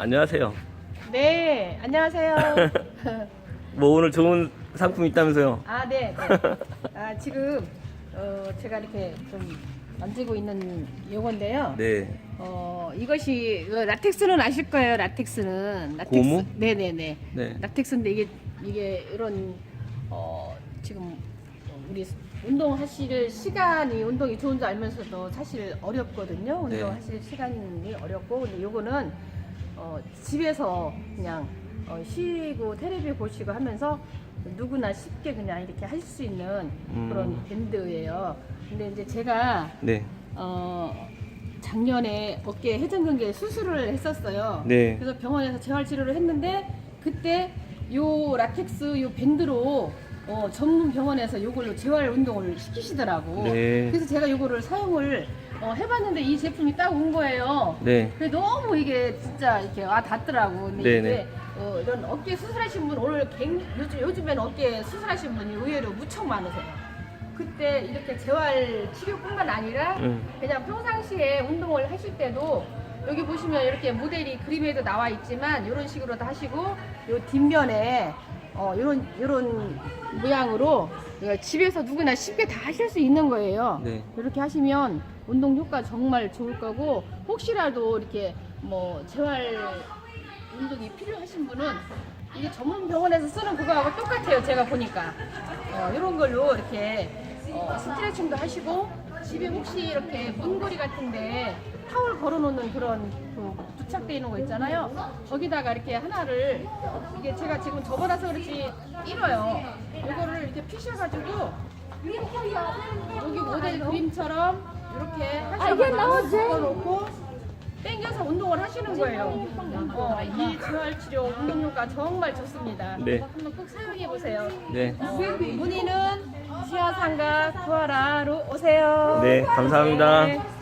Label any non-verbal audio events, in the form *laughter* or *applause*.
안녕하세요. 네, 안녕하세요. *laughs* 뭐 오늘 좋은 상품 있다면서요? 아, 네. 네. 아, 지금 어, 제가 이렇게 좀 만들고 있는 요건데요. 네. 어, 이것이 어, 라텍스는 아실 거예요. 라텍스는 라텍스. 고무? 네, 네, 네. 네. 라텍스인데 이게 이게 이런 어, 지금 우리 운동하실 시간이 운동이 좋은 줄 알면서도 사실 어렵거든요. 네. 운동하실 시간이 어렵고 근데 요거는 어, 집에서 그냥 어, 쉬고 테레비 보시고 하면서 누구나 쉽게 그냥 이렇게 할 수 있는 음. 그런 밴드예요. 근데 이제 제가 네. 어, 작년에 어깨 회전근개 수술을 했었어요. 네. 그래서 병원에서 재활 치료를 했는데 그때 요 라텍스 요 밴드로 어, 전문 병원에서 요걸로 재활 운동을 시키시더라고. 네. 그래서 제가 요거를 사용을 어, 해봤는데 이 제품이 딱 온 거예요. 네. 근데 너무 이게 진짜 이렇게 와 닿더라고. 근데 네네. 이게 어, 이런 어깨 수술하신 분 오늘 갱, 요즘 요즘에는 어깨 수술하신 분이 의외로 무척 많으세요. 그때 이렇게 재활 치료뿐만 아니라 음. 그냥 평상시에 운동을 하실 때도 여기 보시면 이렇게 모델이 그림에도 나와 있지만 이런 식으로도 하시고 요 뒷면에 어 이런 이런 모양으로 집에서 누구나 쉽게 다 하실 수 있는 거예요. 네. 이렇게 하시면 운동 효과 정말 좋을 거고 혹시라도 이렇게 뭐 재활 운동이 필요하신 분은 이게 전문 병원에서 쓰는 그거하고 똑같아요. 제가 보니까 어, 이런 걸로 이렇게 어, 스트레칭도 하시고 집에 혹시 이렇게 문고리 같은데 타월 걸어놓는 그런 그 부착돼 있는 거 있잖아요. 거기다가 이렇게 하나를 이게 제가 지금 접어놔서 그렇지 일어요. 이거를 이렇게 피셔가지고 여기 모델 그림처럼 이렇게 하셔서 접어놓고 당겨서 운동을 하시는 거예요. 어, 이 재활 치료 운동 효과 정말 좋습니다. 네. 한번 꼭 사용해 보세요. 네. 어, 문의는 지하상가 구하라로 오세요. 네, 감사합니다. 네.